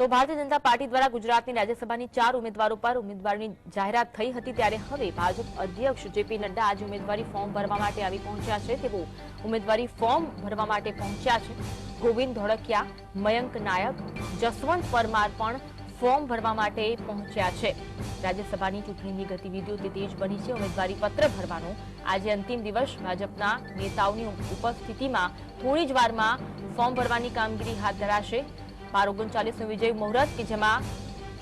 તો ભારતીય જનતા પાર્ટી દ્વારા ગુજરાતની રાજ્યસભાની ચાર ઉમેદવારો પર ઉમેદવારની જાહેરાત થઈ હતી ત્યારે હવે ભાજપ અધ્યક્ષ જેપી નડ્ડા આજે ઉમેદવારી ફોર્મ ભરવા માટે આવી પહોંચ્યા છે. તેઓ ઉમેદવારી ફોર્મ ભરવા માટે પહોંચ્યા છે. ગોવિંદ ધોળકિયા, મયંક નાયક, જસવંત પરમાર પણ ફોર્મ ભરવા માટે પહોંચ્યા છે. રાજ્યસભાની ચૂંટણીની ગતિવિધિઓ તે તેજ બની છે. ઉમેદવારી પત્ર ભરવાનો આજે અંતિમ દિવસ. ભાજપના નેતાઓની ઉપસ્થિતિમાં થોડી જ વારમાં ફોર્મ ભરવાની કામગીરી હાથ ધરાશે. બાર ઓગણચાલીસનું વિજય મુહૂર્ત કે જેમાં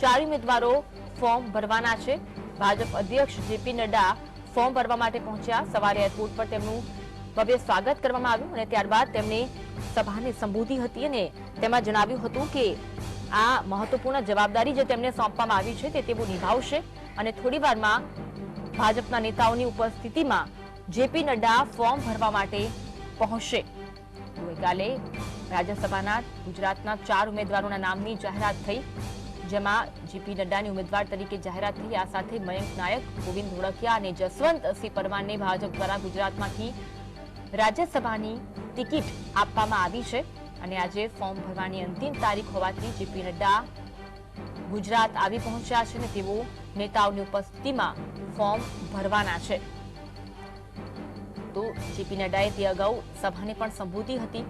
ચાર ઉમેદવારો ફોર્મ ભરવાના છે. ભાજપ અધ્યક્ષ જેપી નડ્ડા ફોર્મ ભરવા માટે પહોંચ્યા. સવારે એરપોર્ટ પર તેમનું ભવ્ય સ્વાગત કરવામાં આવ્યું અને ત્યારબાદ તેમણે સભાને સંબોધી હતી અને તેમાં જણાવ્યું હતું કે આ મહત્વપૂર્ણ જવાબદારી જે તેમને સોંપવામાં આવી છે તે તેઓ નિભાવશે અને થોડી વારમાં ભાજપના નેતાઓની ઉપસ્થિતિમાં જેપી નડ્ડા ફોર્મ ભરવા માટે પહોંચશે. ગઈકાલે રાજ્યસભાના ગુજરાતના ચાર ઉમેદવારોના નામની જાહેરાત થઈ, જેમાં જીપી નડ્ડાની ઉમેદવાર તરીકે જાહેરાત થઈ. આ સાથે મયંક નાયક, ગોવિંદ ધોળકિયા અને જસવંતસિંહ પરમારને ભાજપ દ્વારા ગુજરાતમાંથી રાજ્યસભાની ટિકિટ આપવામાં આવી છે અને આજે ફોર્મ ભરવાની અંતિમ તારીખ હોવાથી જેપી નડ્ડા ગુજરાત આવી પહોંચ્યા છે અને તેઓ નેતાઓની ઉપસ્થિતિમાં ફોર્મ ભરવાના છે. તો જીપી નડ્ડાએ તે અગાઉ સભાને પણ સંબોધી હતી.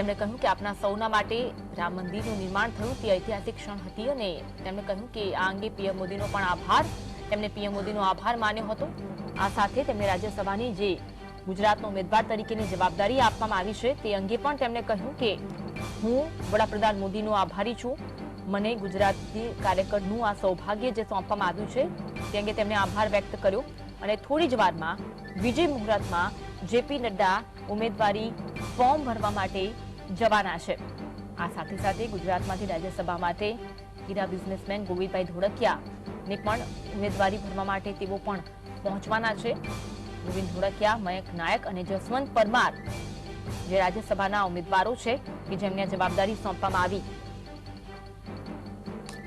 તેમણે કહ્યું કે આપણા સૌના માટે રામ મંદિરનું નિર્માણ થયું, તે ઐતિહાસિક ક્ષણ હતી અને તેમણે કહ્યું કે આ અંગે પીએમ મોદીનો પણ આભાર. તેમણે પીએમ મોદીનો આભાર માન્યો હતો. આ સાથે તેમણે રાજ્યસભાની જે ગુજરાતનો ઉમેદવાર તરીકેની જવાબદારી આપવામાં આવી છે, તે અંગે પણ તેમણે કહ્યું કે હું વડાપ્રધાન મોદીનો આભારી છું. મને ગુજરાતી કાર્યકરનું આ સૌભાગ્ય જે સોંપવામાં આવ્યું છે, તે અંગે તેમણે આભાર વ્યક્ત કર્યો અને થોડી જ વારમાં વિજય મુહૂર્તમાં જેપી નડ્ડા ઉમેદવારી ફોર્મ ભરવા માટે જવાના છે. આ સાથે સાથે ગુજરાતમાંથી રાજ્યસભા માટે હીરા બિઝનેસમેન ગોવિંદભાઈ ધોળકિયાને પણ ઉમેદવારી ભરવા માટે તેઓ પણ પહોંચવાના છે. ગોવિંદ ધોળકિયા, મયંક નાયક અને જસવંત પરમાર જે રાજ્યસભાના ઉમેદવારો છે કે જેમને જવાબદારી સોંપવામાં આવી.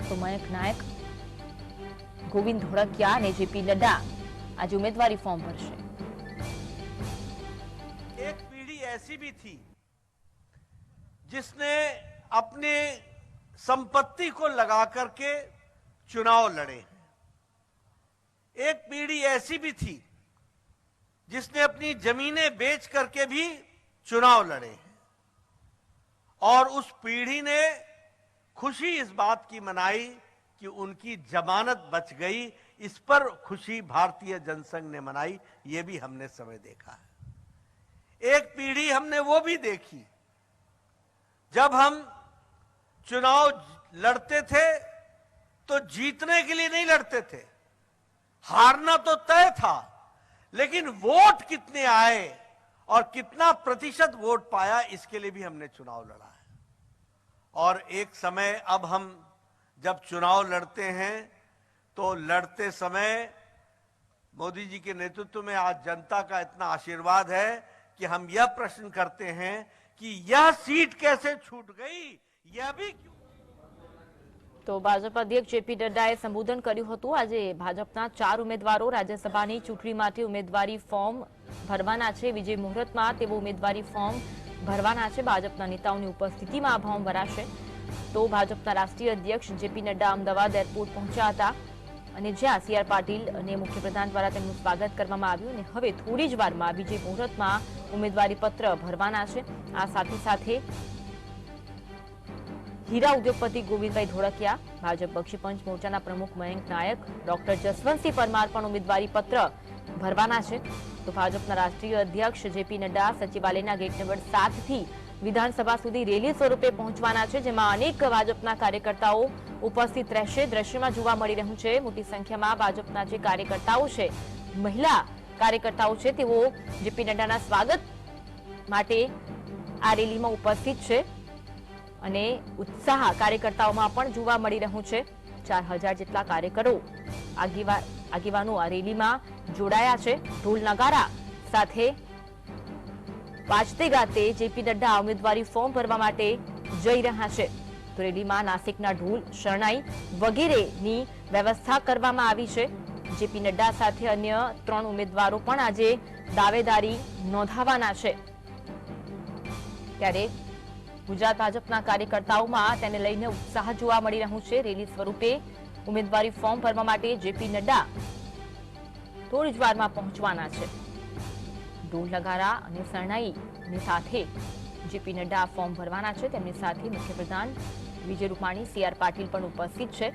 તો મયંક નાયક, ગોવિંદ ધોળકિયા અને જેપી નડ્ડા આજે ઉમેદવારી ફોર્મ ભરશે. એક પીઢી એસી ભી થી जिसने अपने संपत्ति को लगा करके चुनाव लड़े एक पीढ़ी ऐसी भी थी जिसने अपनी जमीनें बेच करके भी चुनाव लड़े और उस पीढ़ी ने खुशी इस बात की मनाई कि उनकी जमानत बच गई, इस पर खुशी भारतीय जनसंघ ने मनाई, ये भी हमने समय देखा है। एक पीढ़ी हमने वो भी देखी जब हम चुनाव लड़ते थे तो जीतने के लिए नहीं लड़ते थे। हारना तो तय था, लेकिन वोट कितने आए और कितना प्रतिशत वोट पाया, इसके लिए भी हमने चुनाव लड़ा है। और एक समय अब हम जब चुनाव लड़ते हैं तो लड़ते समय मोदी जी के नेतृत्व में आज जनता का इतना आशीर्वाद है कि हम यह प्रश्न करते हैं कि यह सीट कैसे छूट गई यह भी क्यों તો ભાજપ અધ્યક્ષ જેપી નડ્ડાએ સંબોધન કર્યું હતું આજે ભાજપના ચાર ઉમેદવારો રાજ્યસભાની ચૂંટણી માટે ઉમેદવારી ફોર્મ ભરવાના છે વિજય મુહૂર્તમાં તેઓ ઉમેદવારી ફોર્મ ભરવાના છે ભાજપના નેતાઓની ઉપસ્થિતિમાં આ ફોર્મ ભરાશે તો ભાજપના રાષ્ટ્રીય અધ્યક્ષ જેપી નડ્ડા અમદાવાદ એરપોર્ટ પહોંચ્યા હતા અને જ્યાં સી આર પાટીલ અને મુખ્યપ્રધાન દ્વારા તેમનું સ્વાગત કરવામાં આવ્યું અને હવે થોડી જ વારમાં વિજય મુહૂર્તમાં ઉમેદવારી પત્ર ભરવાના છે. આ સાથે સાથે હીરા ઉદ્યોગપતિ ગોવિંદભાઈ ધોળકિયા, ભાજપ બક્ષીપંચ મોરચાના પ્રમુખ મયંક નાયક, ડોક્ટર જસવંતસિંહ પરમાર પણ ઉમેદવારી પત્ર ભરવાના છે. તો ભાજપના રાષ્ટ્રીય અધ્યક્ષ જેપી નડ્ડા સચિવાલયના ગેટ નંબર સાતથી વિધાનસભા સુધી રેલી સ્વરૂપે પહોંચવાના છે, જેમાં અનેક ભાજપના કાર્યકર્તાઓ ઉપસ્થિત રહેશે. દ્રશ્યમાં જોવા મળી રહ્યું છે, મોટી સંખ્યામાં ભાજપના જે કાર્યકર્તાઓ છે, મહિલા કાર્યકર્તાઓ છે, તેઓ જેપી નડ્ડાના સ્વાગત માટે આ રેલીમાં ઉપસ્થિત છે. અને ઉત્સાહ કાર્યકર્તાઓમાં પણ જોવા મળી રહ્યું છે. ચાર હજાર જેટલા કાર્યકરો આગેવા- આગેવાનો આ રેલીમાં જોડાયા છે. ઢોલ નગારા સાથે વાજતે ગાતે જેપી નડ્ડા ઉમેદવારી ફોર્મ ભરવા માટે જઈ રહ્યા છે. તો રેલીમાં નાસિકના ઢોલ, શરણાઈ વગેરેની વ્યવસ્થા કરવામાં આવી છે. જેપી નડ્ડા સાથે અન્ય ત્રણ ઉમેદવારો પણ આજે દાવેદારી નોંધાવાના છે. ત્યારે ગુજરાત ભાજપના કાર્યકર્તાઓમાં તેને લઈને ઉત્સાહ જોવા મળી રહ્યું છે. રેલી સ્વરૂપે ઉમેદવારી ફોર્મ ભરવા માટે જેપી નડ્ડા થોડી જ વારમાં પહોંચવાના છે. ઢોલ નગારા અને શરણાઈની સાથે જેપી નડ્ડા ફોર્મ ભરવાના છે. તેમની સાથે મુખ્યપ્રધાન વિજય રૂપાણી, સી આર પાટીલ પણ ઉપસ્થિત છે.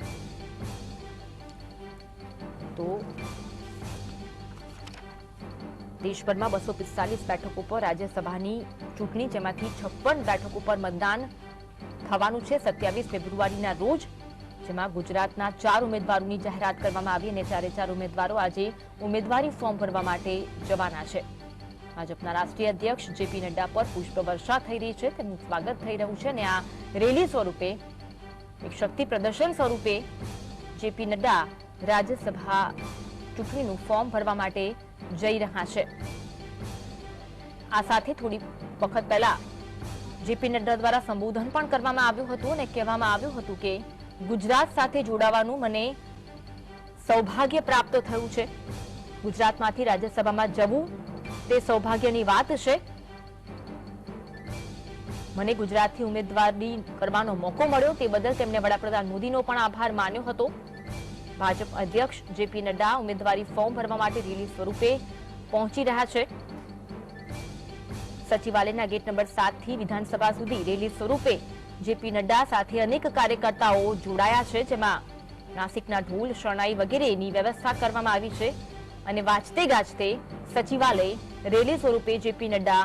તો દેશભરમાં બસો પિસ્તાલીસ બેઠકો પર રાજ્યસભાની ચૂંટણી, જેમાંથી છપ્પન બેઠકો પર મતદાન થવાનું છે. સત્યાવીસ ફેબ્રુઆરીના રોજ, જેમાં ગુજરાતના ચાર ઉમેદવારોની જાહેરાત કરવામાં આવી અને ચારે ચાર ઉમેદવારો આજે ઉમેદવારી ફોર્મ ભરવા માટે જવાના છે. ભાજપના રાષ્ટ્રીય અધ્યક્ષ જેપી નડ્ડા પર પુષ્પવર્ષા થઈ રહી છે. તેમનું સ્વાગત થઈ રહ્યું છે અને આ રેલી સ્વરૂપે, એક શક્તિ પ્રદર્શન સ્વરૂપે જેપી નડ્ડા રાજ્યસભા ચૂંટણીનું ફોર્મ ભરવા માટે જઈ રહ્યા છે. આ સાથે થોડી વખત પહેલા જેપી નડ્ડા દ્વારા સંબોધન પણ કરવામાં આવ્યું હતું અને કહેવામાં આવ્યું હતું કે, ગુજરાત સાથે જોડાવાનું મને સૌભાગ્ય પ્રાપ્ત થયું છે. ગુજરાતમાંથી રાજ્યસભામાં જવું તે સૌભાગ્યની વાત છે. મને ગુજરાતથી ઉમેદવારી કરવાનો મોકો મળ્યો તે બદલ તેમણે વડાપ્રધાન મોદીનો પણ આભાર માન્યો હતો. ભાજપ અધ્યક્ષ જેપી નડ્ડા ઉમેદવારી ફોર્મ ભરવા માટે રેલી સ્વરૂપે પહોંચી રહ્યા છે. સચિવાલયના ગેટ નંબર સાતથી વિધાનસભા સુધી રેલી સ્વરૂપે જેપી નડ્ડા સાથે અનેક કાર્યકર્તાઓ જોડાયા છે, જેમાં નાસિકના ઢોલ, શરણાઈ વગેરેની વ્યવસ્થા કરવામાં આવી છે. અને વાંચતે ગાજતે સચિવાલય રેલી સ્વરૂપે જેપી નડ્ડા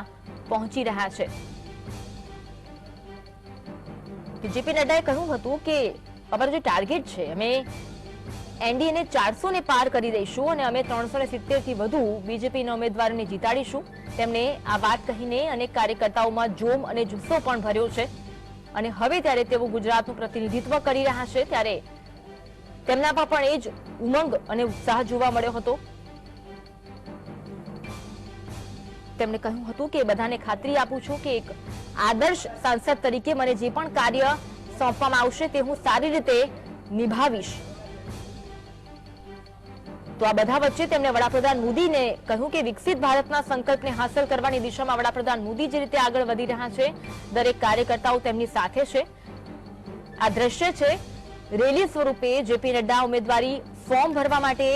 પહોંચી રહ્યા છે. જેપી નડ્ડાએ કહ્યું હતું કે, અમારો જે ટાર્ગેટ છે, અમે એનડીએને ચારસો ને પાર કરી દઈશું અને અમે ત્રણસો ને સિત્તેરથી વધુ બીજેપીના ઉમેદવારોને જીતાડીશું. તેમણે આ વાત કહીને અનેક કાર્યકર્તાઓમાં જોમ અને જુસ્સો પણ ભર્યો છે. અને હવે ત્યારે તેઓ ગુજરાતનું પ્રતિનિધિત્વ કરી રહ્યા છે, ત્યારે તેમનામાં પણ એ જ ઉમંગ અને ઉત્સાહ જોવા મળ્યો હતો. તેમણે કહ્યું હતું કે બધાને ખાતરી આપું છું કે એક આદર્શ સાંસદ તરીકે મને જે પણ કાર્ય સોંપવામાં આવશે તે હું સારી રીતે નિભાવીશ. તો આ બધા વચ્ચે તેમણે વડાપ્રધાન મોદીને કહ્યું કે વિકસિત ભારતના સંકલ્પને હાંસલ કરવાની દિશામાં વડાપ્રધાન મોદી જે રીતે આગળ વધી રહ્યા છે, દરેક કાર્યકર્તાઓ તેમની સાથે છે. આ દ્રશ્ય છે, રેલી સ્વરૂપે જેપી નડ્ડા ઉમેદવારી ફોર્મ ભરવા માટે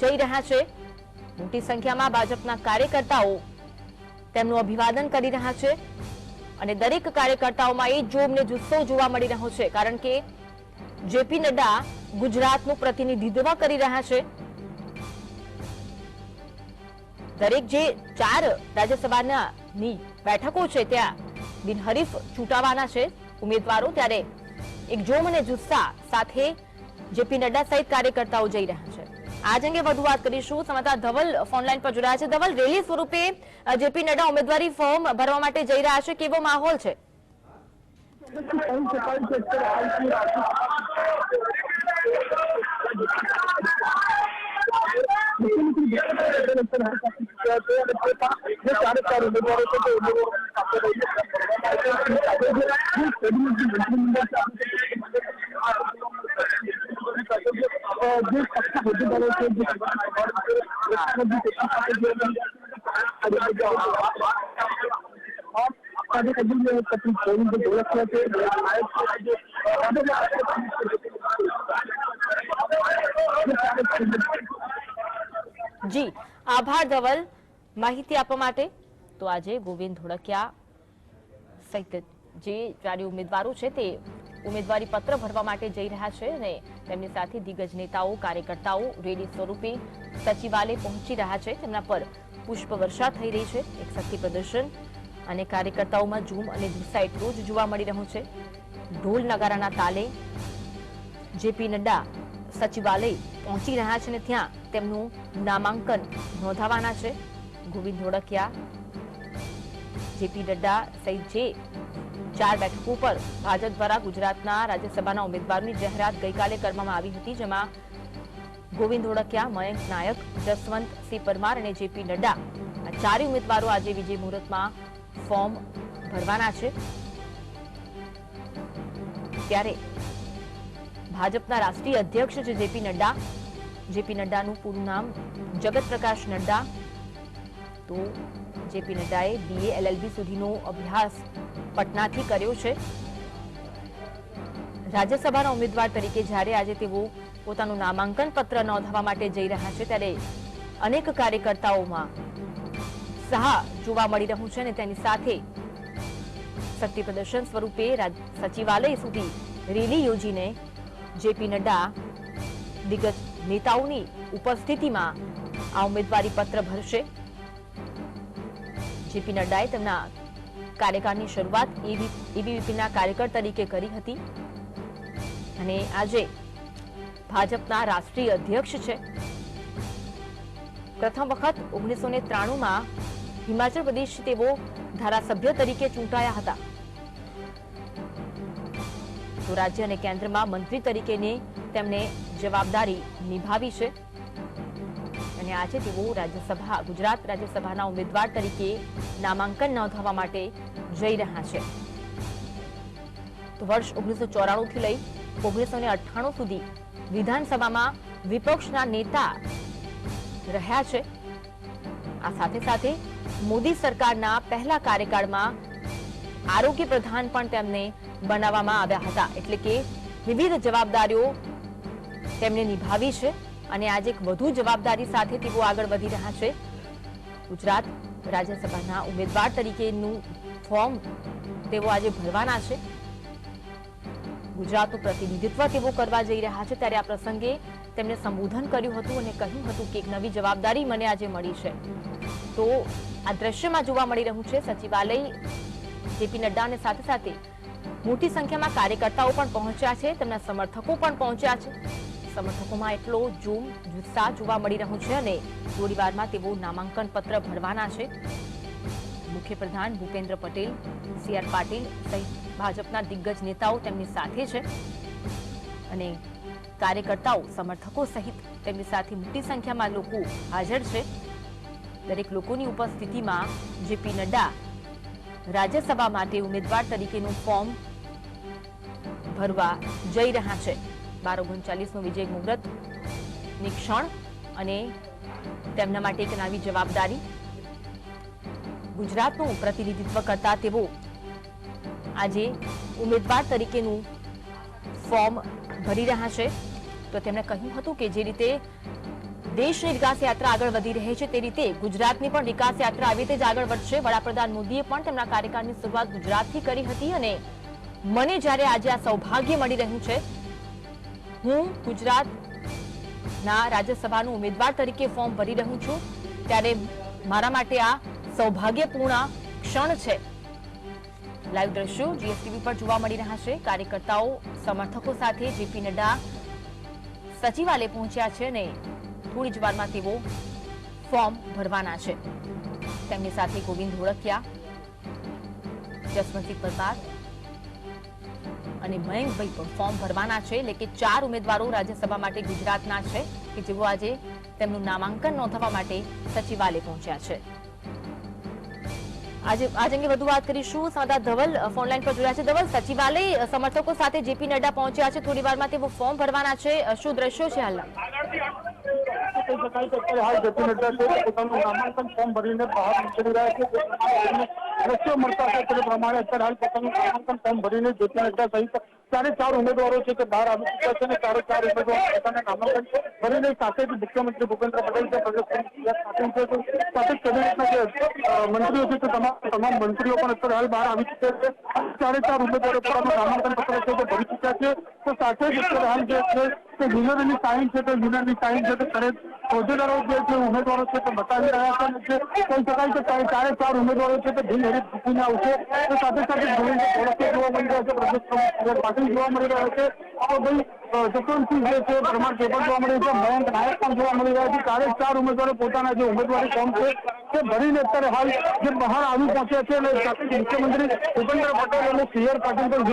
જઈ રહ્યા છે. મોટી સંખ્યામાં ભાજપના કાર્યકર્તાઓ તેમનું અભિવાદન કરી રહ્યા છે અને દરેક કાર્યકર્તાઓમાં એ જોમ ને જુસ્સો જોવા મળી રહ્યો છે, કારણ કે જેપી નડ્ડા ગુજરાતનું પ્રતિનિધિત્વ કરી રહ્યા છે. દરેક જે ચાર રાજ્યસભાના બેઠકો છે, ત્યાં બિનહરીફ ચૂંટાવાના છે ઉમેદવારો, ત્યારે એક જોમ અને જુસ્સા સાથે જેપી નડ્ડા સહિત કાર્યકર્તાઓ જઈ રહ્યા છે. આજ અંગે વધુ વાત કરીશું. સમાચાર ધવલ ફોનલાઈન પર જોડાયા છે. ધવલ, રેલી સ્વરૂપે જેપી નડ્ડા ઉમેદવારી ફોર્મ ભરવા માટે જઈ રહ્યા છે. કેવો માહોલ છે? ઉમેદવારો જે, આભાર ધવલ. માહિતી આપવા માટે તો આજે ગોવિંદ ધોળકિયા સહિત જે ચારે ઉમેદવારો છે તે ઉમેદવારી પત્ર ભરવા માટે જઈ રહ્યા છે અને તેમની સાથે દિગ્ગજ નેતાઓ, કાર્યકર્તાઓ, રેલી સ્વરૂપે સચિવાલય પહોંચી રહ્યા છે. તેમના પર પુષ્પવર્ષા થઈ રહી છે. એક શક્તિ પ્રદર્શન અને કાર્યકર્તાઓમાં ઝૂમ અને જુસ્સા એટલો જ જોવા મળી રહ્યો છે. ઢોલ નગારાના તાલે જેપી નડ્ડા સચિવાલય પહોંચી રહ્યા છે અને ત્યાં તેમનું નામાંકન નોંધાવાના છે. ગોવિંદ ધોળકિયા, જેપી નડ્ડા સહિત જે ચાર બેઠકો પર ભાજપ દ્વારા ગુજરાતના રાજ્યસભાના ઉમેદવારની જાહેરાત ગઈકાલે કરવામાં આવી હતી, જેમાં ગોવિંદ હોડકિયા મયંક નાયક, જસવંત સિંહ પરમાર અને જેપી નડ્ડા. આ ચારેય ઉમેદવારો આજે વિજય મુહૂર્તમાં ફોર્મ ભરવાના છે. ત્યારે ભાજપના રાષ્ટ્રીય અધ્યક્ષ છે જેપી નડ્ડા. જેપી નડ્ડાનું પૂરું નામ જગત પ્રકાશ નડ્ડા. તો જેપી નડ્ડાએ બીએ એલએલબી સુધીનો અભ્યાસ પટનાથી કર્યો છે. રાજ્યસભાના ઉમેદવાર તરીકે જ્યારે આજે તેઓ પોતાનું નામાંકન પત્ર નોંધાવવા માટે જઈ રહ્યા છે, ત્યારે અનેક કાર્યકર્તાઓમાં સહા જોવા મળી રહ્યું છે અને તેની સાથે શક્તિ પ્રદર્શન સ્વરૂપે સચિવાલય સુધી રેલી યોજીને જેપી નડ્ડા દિગ્ગજ નેતાઓની ઉપસ્થિતિમાં આ ઉમેદવારી પત્ર ભરશે. જેપી નડ્ડાએ તેમના કાર્યકાળની શરૂઆત એબીવીપીના કાર્યકર તરીકે કરી હતી. અને આજે ભાજપના રાષ્ટ્રીય અધ્યક્ષ છે. પ્રથમ વખત ઓગણીસો ને ત્રાણુંમાં હિમાચલ પ્રદેશ તેઓ ધારાસભ્ય તરીકે ચૂંટાયા હતા. તો રાજ્ય અને કેન્દ્રમાં મંત્રી તરીકેની તેમણે જવાબદારી નિભાવી છે. અને છે તેઓ રાજ્યસભા, ગુજરાત રાજ્યસભાના ઉમેદવાર તરીકે નામાંકન નોંધાવવા માટે જઈ રહ્યા છે. તો વર્ષ ઓગણીસો ચોરાણુંથી લઈ ઓગણીસો ને અઠ્ઠાણું સુધી વિધાનસભામાં વિપક્ષના નેતા રહ્યા છે. આ સાથે સાથે મોદી સરકારના પહેલા કાર્યકાળમાં આરોગ્ય પ્રધાન પણ તેમને બનાવવામાં આવ્યા હતા. એટલે કે વિવિધ જવાબદારીઓ તેમણે નિભાવી છે. અને આજે એક વધુ જવાબદારી સાથે તેઓ આગળ વધી રહ્યા છે. ગુજરાત રાજ્યસભાના ઉમેદવાર તરીકેનું ફોર્મ તેઓ આજે ભરવાના છે. ગુજરાતનું પ્રતિનિધિત્વ તેઓ કરવા જઈ રહ્યા છે. ત્યારે આ પ્રસંગે તેમણે સંબોધન કર્યું હતું અને કહ્યું હતું કે એક નવી જવાબદારી મને આજે મળી છે. તો આ દ્રશ્યમાં જોવા મળી રહ્યું છે, સચિવાલય, જેપી નડ્ડા અને સાથે સાથે મોટી સંખ્યામાં કાર્યકર્તાઓ પણ પહોંચ્યા છે, તેમના સમર્થકો પણ પહોંચ્યા છે. સમર્થકોમાં એટલો જોમ ઉત્સાહ જોવા મળી રહ્યો છે અને થોડીવારમાં તેઓ નામાંકન પત્ર ભરવાના છે. મુખ્યપ્રધાન ભૂપેન્દ્ર પટેલ સી આર પાટીલ સહિત ભાજપના દિગ્ગજ નેતાઓ તેમની સાથે છે અને કાર્યકર્તાઓ, સમર્થકો સહિત તેમની સાથે મોટી સંખ્યામાં લોકો હાજર છે. દરેક લોકોની ઉપસ્થિતિમાં જેપી નડ્ડા રાજ્યસભા માટે ઉમેદવાર તરીકેનું ફોર્મ ભરવા જઈ રહ્યા છે. બાર ઓગણચાલીસનું વિજય મુહૂર્ત. નિક્ષણ અને તેમના માટે એક નવી જવાબદારી. ગુજરાતનું પ્રતિનિધિત્વ કરતા તેઓ આજે ઉમેદવાર તરીકેનું ફોર્મ ભરી રહ્યા છે. તો તેમણે કહ્યું હતું કે જે રીતે દેશની વિકાસ યાત્રા આગળ વધી રહી છે, તે રીતે ગુજરાતની પણ વિકાસ યાત્રા આવી રીતે જ આગળ વધશે. વડાપ્રધાન મોદીએ પણ તેમના કાર્યકાળની શરૂઆત ગુજરાતથી કરી હતી અને મને જ્યારે આજે આ સૌભાગ્ય મળી રહ્યું છે હું ગુજરાતના રાજ્યસભાનું ઉમેદવાર તરીકે ફોર્મ ભરી રહ્યું છું. ત્યારે મારા માટે આ સૌભાગ્યપૂર્ણ ક્ષણ છે. લાઈવ દ્રશ્યો જીએસટીવી પર જોવા મળી રહ્યા છે. કાર્યકર્તાઓ, સમર્થકો સાથે જેપી નડ્ડા સચિવાલય પહોંચ્યા છે અને થોડી જ વારમાં તેઓ ફોર્મ ભરવાના છે. તેમની સાથે ગોવિંદ ધોળકિયા, જસવંતસિંહ પરમાર અને મયંકભાઈ પણ ફોર્મ ભરવાના છે, એટલે કે ચાર ઉમેદવારો રાજ્યસભા માટે ગુજરાતના છે, કે જેઓ આજે તેમનું નામાંકન નોંધાવવા માટે સચિવાલય પહોંચ્યા છે. આજે, આજ અંગે વધુ વાત કરીશું. સંવાદદાતા ધવલ ફોનલાઈન પર જોડાયા છે. ધવલ, સચિવાલય સમર્થકો સાથે જેપી નડ્ડા પહોંચ્યા છે, થોડી વારમાં તેઓ ફોર્મ ભરવાના છે. શું છે હાલના? નામાંકન ફોર્મ ભરીને બહાર નીકળી રહ્યા છે. દ્રશ્યો મળતા હતા તે પ્રમાણે અત્યારે હાલ પોતાનું નામાંકન ફોર્મ ભરીને જ્યોતિ નડ્ડા સહિત ચારે ચાર ઉમેદવારો છે તે બહાર આવી ચૂક્યા છે અને ચારે ચાર ઉમેદવારો પોતાના નામાંકન ભરીને સાથે જ મુખ્યમંત્રી ભૂપેન્દ્ર પટેલ છે સાથે કેબિનેટના જે મંત્રીઓ છે તે તમામ મંત્રીઓ પણ અત્યારે હાલ બહાર આવી ચૂક્યા છે. ચારે ચાર ઉમેદવારો પોતાનું નામાંકન પત્ર છે તે ભરી ચૂક્યા છે. તો સાથે જ અત્યારે હાલ જે છે તે યુનિયનની સાઇન છે, તે યુનિયનની સાઇન છે તે કરે હોદ્દેદારો જે છે, ઉમેદવારો છે, તે બતાવી રહ્યા છે કહી શકાય કે ચારે ચારે ઉમેદવારો છે, તે બિનહરીફ જીતીને આવશે. તો સાથે સાથે ગોવિંદ ઓળખે જોવા મળી રહ્યા છે પ્રદેશ પાટીલ જોવા મળી રહ્યા છે. તો ભાઈ જસવંતસિંહ જે છે પરમાર પણ જોવા મળી છે, મયંક નાયક પણ જોવા મળી રહ્યા છે. ચારે ચાર ઉમેદવારો પોતાના જે ઉમેદવારી ફોર્મ છે, તે ભરીને અત્યારે હાલ જે બહાર આવી પહોંચ્યા છે અને જ મુખ્યમંત્રી ભૂપેન્દ્ર પટેલ અને સી પાટીલ પણ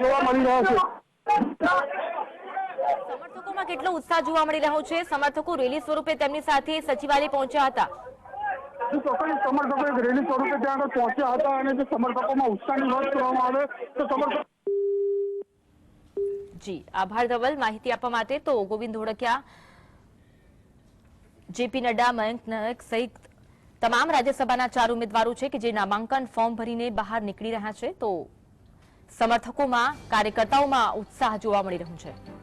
જોવા મળી રહ્યા છે. સમર્થકોમાં કેટલો ઉત્સાહ જોવા મળી રહ્યો છે? સમર્થકો રેલી સ્વરૂપે તેમની સાથે સચિવાલય પહોંચ્યા હતા. ચોક્કસ સમર્થકો એક રેલી સ્વરૂપે ત્યાં આગળ પહોંચ્યા હતા અને જે સમર્થકોમાં ઉત્સાહની વાત કરવામાં આવે તો સમર્થકો જી આભાર ધવલ. માહિતી આપવા માટે તો ગોવિંદ ધોળકિયા જેપી નડ્ડા મયંક નાયક સહિત તમામ રાજ્યસભાના ચાર ઉમેદવારો છે કે જે નામાંકન ફોર્મ ભરીને બહાર નીકળી રહ્યા છે. તો સમર્થકોમાં કાર્યકર્તાઓમાં ઉત્સાહ જોવા મળી રહ્યો છે.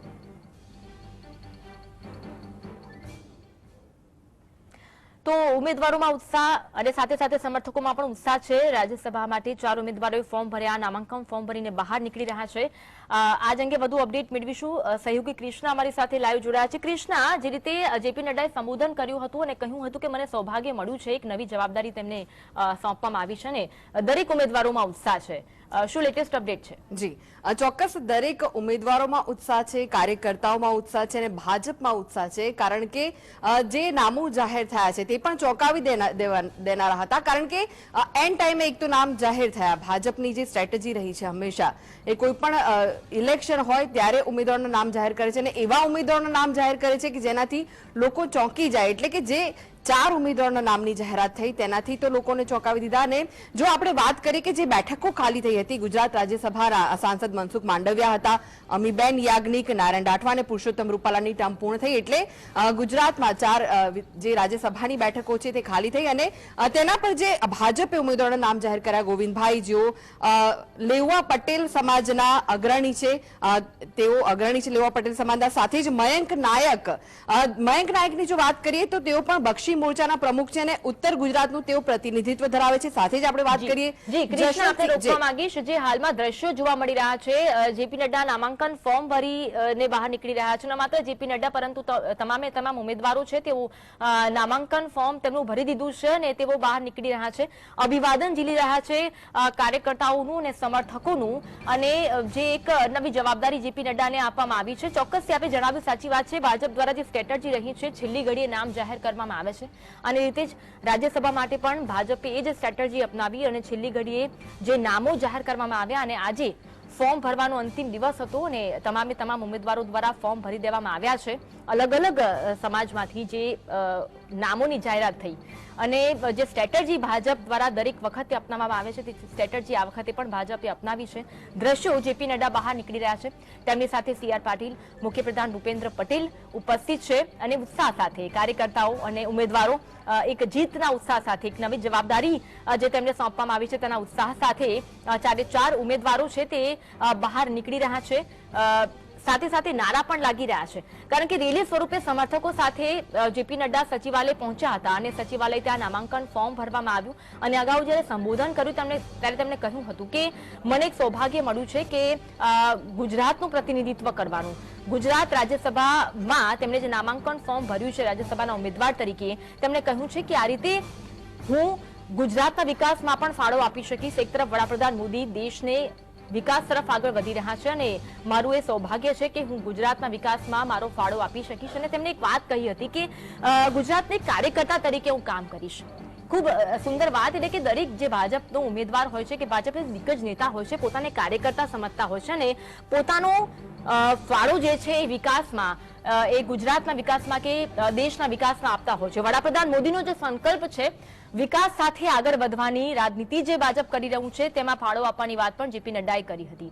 તો ઉમેદવારોમાં ઉત્સાહ અને સાથે સાથે સમર્થકોમાં પણ ઉત્સાહ છે. રાજ્યસભા માટે ચાર ઉમેદવારોએ ફોર્મ ભર્યા, નામાંકન ફોર્મ ભરીને બહાર નીકળી રહ્યા છે. આજ અંગે વધુ અપડેટ મેળવીશું. સહયોગી કૃષ્ણા અમારી સાથે લાઈવ જોડાયા છે. કૃષ્ણા, જે રીતે જેપી નડ્ડાએ સંબોધન કર્યું હતું અને કહ્યું હતું કે મને સૌભાગ્ય મળ્યું છે, એક નવી જવાબદારી તેમને સોંપવામાં આવી છે અને દરેક ઉમેદવારોમાં ઉત્સાહ છે. શું લેટેસ્ટ અપડેટ છે? જી. ચોક્કસ દરેક ઉમેદવારોમાં ઉત્સાહ છે, કાર્યકર્તાઓમાં ઉત્સાહ છે અને ભાજપમાં ઉત્સાહ છે, કારણ કે જે નામો જાહેર થયા છે તે પણ ચોંકાવી દેના- દેનારા હતા. કારણ કે એન્ડ ટાઈમે એક તો નામ જાહેર થયા. ભાજપની જે સ્ટ્રેટેજી રહી છે હંમેશા, એ કોઈ પણ ઇલેક્શન હોય ત્યારે ઉમેદવારનું નામ જાહેર કરે છે અને એવા ઉમેદવારનું નામ જાહેર કરે છે કે જેનાથી લોકો ચોંકી જાય. એટલે કે જે ચાર ઉમેદવારોના નામની જાહેરાત થઈ. તેનાથી તો લોકોને ચોંકાવી દીધા અને જો આપણે વાત કરીએ કે જે બેઠકો ખાલી થઈ હતી, ગુજરાત રાજ્યસભાના સાંસદ મનસુખ માંડવિયા હતા, અમીબેન યાજ્ઞિક, નારાયણ રાઠવા અને પુરુષોત્તમ રૂપાલાની ટર્મ પૂર્ણ થઈ એટલે ગુજરાતમાં ચાર જે રાજ્યસભાની બેઠકો છે તે ખાલી થઈ અને તેના પર જે ભાજપે ઉમેદવારોના નામ જાહેર કર્યા, ગોવિંદભાઈ જેઓ લેવા પટેલ સમાજના અગ્રણી છે તેઓ અગ્રણી છે લેવા પટેલ સમાજના, સાથે જ મયંક નાયક મયંક નાયકની જો વાત કરીએ તો તેઓ પણ બક્ષી મોરચાના પ્રમુખ છે અને ઉત્તર ગુજરાતનું તેઓ પ્રતિનિધિત્વ ધરાવે છે. સાથે જ આપણે વાત કરીએ જી કૃષ્ણ આપણે રોકવા માંગીશ. જે હાલમાં દ્રશ્યો જોવા મળી રહ્યા છે જેપી નડ્ડા નામાંકન ફોર્મ ભરી ને બહાર નીકળી રહ્યા છે. ન માત્ર જેપી નડ્ડા પરંતુ તમામે તમામ ઉમેદવારો છે તેઓ નામાંકન ફોર્મ તેમનું ભરી દીધું છે અને તેઓ બહાર નીકળી રહ્યા છે. અભિવાદન ઝીલી રહ્યા છે કાર્યકર્તાઓનું અને સમર્થકોનું અને જે એક નવી જવાબદારી જેપી નડ્ડાને આપવામાં આવી છે. ચોક્કસથી આપે જણાવ્યું સાચી વાત છે. ભાજપ દ્વારા જે સ્ટ્રેટર્જી રહી છે છેલ્લી ઘડીએ નામ જાહેર કરવામાં આવે છે. અને રીતે જ રાજ્યસભા માટે પણ ભાજપે એ જ સ્ટ્રેટર્જી અપનાવી અને છેલ્લી ઘડીએ જે નામો જાહેર કરવામાં આવ્યા અને આજે ફોર્મ ભરવાનો અંતિમ દિવસ હતો અને તમામે તમામ ઉમેદવારો દ્વારા ફોર્મ ભરી દેવામાં આવ્યા છે. અલગ અલગ સમાજમાંથી જે નામોની જાહેરાત થઈ. અને જે સ્ટ્રેટર્જી ભાજપ દ્વારા દરેક વખતે અપનાવવામાં આવે છે, તે સ્ટ્રેટર્જી આ વખતે પણ ભાજપે અપનાવી છે. દ્રશ્યો જેપી નડ્ડા બહાર નીકળી રહ્યા છે. તેમની સાથે સી આર પાટીલ, મુખ્યપ્રધાન ભૂપેન્દ્ર પટેલ ઉપસ્થિત છે અને ઉત્સાહ સાથે કાર્યકર્તાઓ અને ઉમેદવારો એક જીતના ઉત્સાહ સાથે, એક નવી જવાબદારી જે તેમને સોંપવામાં આવી છે, તેના ઉત્સાહ સાથે ચારે ચાર ઉમેદવારો છે તે બહાર નીકળી રહ્યા છે. સાથે સાથે નારા પણ લાગી રહ્યા છે. કારણ કે રેલી સ્વરૂપે સમર્થકો સાથે જેપી નડ્ડા સચિવાલય પહોંચ્યા હતા અને સચિવાલય ત્યાં નામાંકન ફોર્મ ભરવામાં આવ્યું. અને અગાઉ જ્યારે સંબોધન કર્યું તેમણે, ત્યારે તેમણે કહ્યું હતું કે, મને એક સૌભાગ્ય મળ્યું છે કે ગુજરાતનું પ્રતિનિધિત્વ કરવાનું. ગુજરાત રાજ્યસભામાં તેમણે જે નામાંકન ફોર્મ ભર્યું છે, રાજ્યસભાના ઉમેદવાર તરીકે, તેમણે કહ્યું છે કે આ રીતે હું ગુજરાતના વિકાસમાં પણ ફાળો આપી શકીશ. એક તરફ વડાપ્રધાન મોદી દેશને વિકાસ તરફ આગળ વધી રહ્યા છે અને મારું એ સૌભાગ્ય છે કે હું ગુજરાતના વિકાસમાં મારો ફાળો આપી શકીશ અને તેમણે એક વાત કહી હતી કે ગુજરાતને કાર્યકર્તા તરીકે હું કામ કરીશ. ખૂબ સુંદર વાત એટલે કે દરેક જે ભાજપનો ઉમેદવાર હોય છે કે ભાજપના દિગ્ગજ નેતા હોય છે, પોતાને કાર્યકર્તા સમજતા હોય છે અને પોતાનો ફાળો જે છે એ વિકાસમાં એ ગુજરાતના વિકાસમાં કે દેશના વિકાસમાં આપતા હોય છે. વડાપ્રધાન મોદીનો જે સંકલ્પ છે વિકાસ સાથે આગળ વધવાની રાજનીતિ જે ભાજપ કરી રહ્યું છે, તેમાં ફાળો આપવાની વાત પણ જેપી નડ્ડાએ કરી હતી.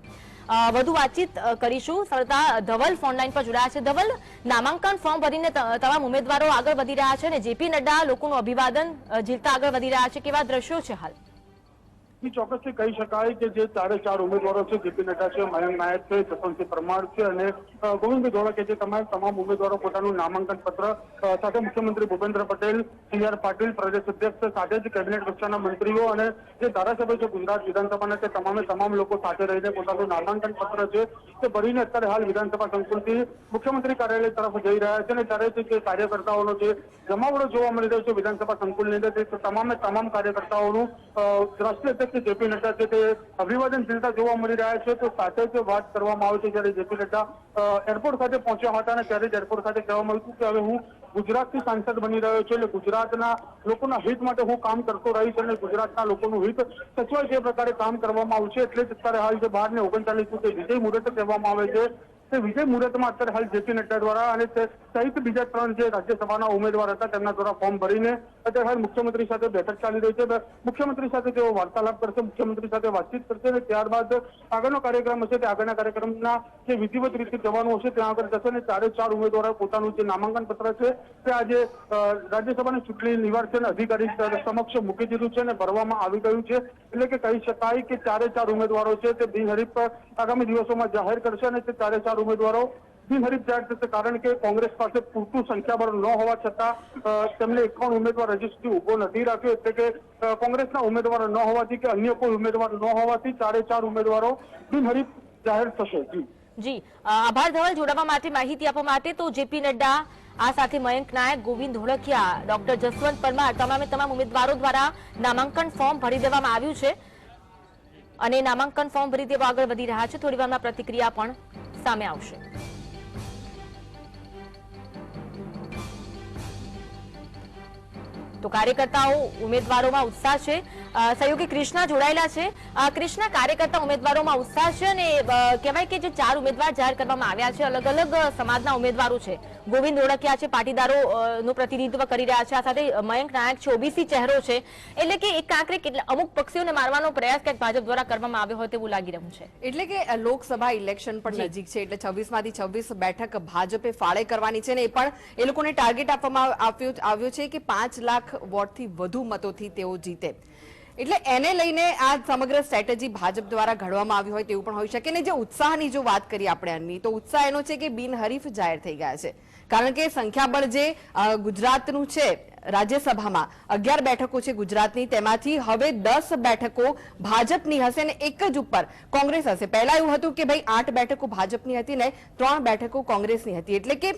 વધુ વાતચીત કરીશું. સરતા ધવલ ફોનલાઈન પર જોડાયા છે. ધવલ, નામાંકન ફોર્મ ભરીને તમામ ઉમેદવારો આગળ વધી રહ્યા છે અને જેપી નડ્ડા લોકોનું અભિવાદન ઝીલતા આગળ વધી રહ્યા છે. કેવા દ્રશ્યો છે હાલ? ચોક્કસથી કહી શકાય કે જે ચારે ચાર ઉમેદવારો છે, જેપી નડ્ડા છે, મયંક નાયક છે, જસવંતસિંહ પરમાર છે અને ગોવિંદ ધોળા જે તમામ તમામ ઉમેદવારો પોતાનું નામાંકન પત્ર સાથે મુખ્યમંત્રી ભૂપેન્દ્ર પટેલ, સી આર પાટીલ, પ્રદેશ અધ્યક્ષ સાથે જ કેબિનેટ કક્ષાના મંત્રીઓ અને જે ધારાસભ્ય છે ગુજરાત વિધાનસભાના તે તમામે તમામ લોકો સાથે રહીને પોતાનું નામાંકન પત્ર છે, તે ભરીને અત્યારે હાલ વિધાનસભા સંકુલથી મુખ્યમંત્રી કાર્યાલય તરફ જઈ રહ્યા છે અને ત્યારે જે કાર્યકર્તાઓનો જે જમાવડો જોવા મળી રહ્યો છે વિધાનસભા સંકુલની અંદર, તે તમામે તમામ કાર્યકર્તાઓનું રાષ્ટ્રીય અધ્યક્ષ જેપી નડ્ડા છે તે અભિવાદનશીલતા જોવા મળી રહ્યા છે. તો સાથે જ વાત કરવામાં આવે છે જ્યારે જેપી નડ્ડા એરપોર્ટ ખાતે પહોંચ્યા હતા અને ત્યારે જ એરપોર્ટ ખાતે કહેવામાં આવ્યું કે હવે હું ગુજરાતથી સાંસદ બની રહ્યો છું એટલે ગુજરાતના લોકોના હિત માટે હું કામ કરતો રહીશ અને ગુજરાતના લોકોનું હિત સચવાય તે પ્રકારે કામ કરવામાં આવશે એટલે જ અત્યારે હાલ જે બાર ને ઓગણચાલીસ જે વિજય મુહૂર્ત કહેવામાં આવે છે. તે વિજય મુહૂર્તમાં અત્યારે હાલ જેપી નડ્ડા દ્વારા અને સહિત બીજા ત્રણ જે રાજ્યસભાના ઉમેદવાર હતા, તેમના દ્વારા ફોર્મ ભરીને અત્યારે હાલ મુખ્યમંત્રી સાથે બેઠક ચાલી રહી છે. મુખ્યમંત્રી સાથે તેઓ વાર્તાલાપ કરશે, મુખ્યમંત્રી સાથે વાતચીત કરશે અને ત્યારબાદ આગળનો કાર્યક્રમ હશે તે આગળના કાર્યક્રમના જે વિધિવત રીતે જવાનું હશે ત્યાં આગળ જશે અને ચારે ચાર ઉમેદવારો પોતાનું જે નામાંકન પત્ર છે તે આજે રાજ્યસભાની ચૂંટણી નિવારણ અધિકારી સમક્ષ મૂકી દીધું છે અને ભરવામાં આવી ગયું છે. એટલે કે કહી શકાય કે ચારે ચાર ઉમેદવારો છે તે બિનહરીફ આગામી દિવસોમાં જાહેર કરશે અને તે ચારે ચાર ઉમેદવારો બિનહરીફ જાહેર થશે કારણ કે કોંગ્રેસ પાસે પૂરતું સંખ્યાબળ ન હોવા છતાં તેમને એક ઉમેદવાર હજી સુધી ઊભો નથી રાખ્યો. એટલે કે કોંગ્રેસના ઉમેદવાર ન હોવાથી કે અન્ય કોઈ ઉમેદવાર ન હોવાથી ચારે ચાર ઉમેદવારો બિનહરીફ જાહેર થશે. જી. જી આભાર ધવલ, જોડાવા માટે માહિતી આપવા માટે તો જેપી નડ્ડા, આ સાથે મયંક નાયક, ગોવિંદ ધોળકિયા, ડોક્ટર જસવંત પરમાર તમામે તમામ ઉમેદવારો દ્વારા નામાંકન ફોર્મ ભરી દેવામાં આવ્યું છે. અને નામાંકન ફોર્મ ભરી દેવા આગળ વધી રહ્યા છે. થોડી વારમાં પ્રતિક્રિયા પણ સામે આવશે. તો કાર્યકર્તાઓ ઉમેદવારોમાં ઉત્સાહ છે. સહયોગી કૃષ્ણા જોડાયેલા છે. કૃષ્ણા કાર્યકર્તા ઉમેદવારોમાં ઉત્સાહ છે અને કહેવાય કે જે ચાર ઉમેદવાર જાહેર કરવામાં આવ્યા છે અલગ અલગ સમાજના ઉમેદવારો છે. ગોવિંદ ઓળખ્યા છે પાટીદારો નું પ્રતિનિધિત્વ કરી રહ્યા છે. આ સાથે મયંક નાયક છે ઓબીસી ચહેરો છે. એટલે કે એક આંકરે કેટલા અમુક પક્ષીઓને મારવાનો પ્રયાસ ક્યાંક ભાજપ દ્વારા કરવામાં આવ્યો હોય તેવું લાગી રહ્યું છે. એટલે કે લોકસભા ઇલેક્શન પણ નજીક છે એટલે છવ્વીસમાંથી છવ્વીસ બેઠક ભાજપે ફાળે કરવાની છે ને એ પણ એ લોકોને ટાર્ગેટ આપવામાં આવ્યું આવ્યો છે કે પાંચ લાખ વોટથી વધુ મતોથી તેઓ જીતે. એટલે એને લઈને આ સમગ્ર સ્ટ્રેટેજી ભાજપ દ્વારા ઘડવામાં આવી હોય તેવું પણ હોઈ શકે. ને જે ઉત્સાહની જો વાત કરીએ આપણે આની તો ઉત્સાહ એનો છે કે બિનહરીફ જાહેર થઈ ગયા છે. કારણ કે સંખ્યાબળ જે ગુજરાતનું છે રાજ્યસભામાં. અગિયાર બેઠકો છે ગુજરાતની તેમાંથી હવે દસ બેઠકો ભાજપની હશે અને એક જ ઉપર કોંગ્રેસ હશે. પહેલા એવું હતું કે ભાઈ આઠ બેઠકો ભાજપની હતી ને ત્રણ બેઠકો કોંગ્રેસની હતી. એટલે કે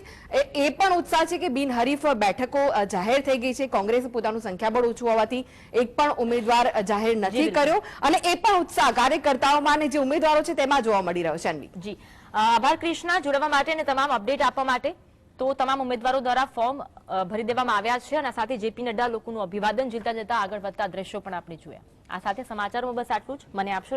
એ પણ ઉત્સાહ છે કે બિનહરીફ બેઠકો જાહેર થઈ ગઈ છે. કોંગ્રેસે પોતાનું સંખ્યાબળ ઓછું હોવાથી એક પણ ઉમેદવાર જાહેર નથી કર્યો. અને એ પણ ઉત્સાહ કાર્યકર્તાઓમાં અને જે ઉમેદવારો છે તેમાં જોવા મળી રહ્યો છે અન્વી જી. આભાર કૃષ્ણા. જોડવા માટે અને તમામ અપડેટ આપવા માટે. તો તમામ ઉમેદવારો દ્વારા ફોર્મ ભરી દેવામાં આવ્યા છે અને સાથે જેપી નડ્ડા લોકોનું અભિવાદન જીલતા જતા આગળ વધતા દ્રશ્યો પણ આપણે જોયા. આ સાથે સમાચારમાં બસ આટલું જ. મને આપશો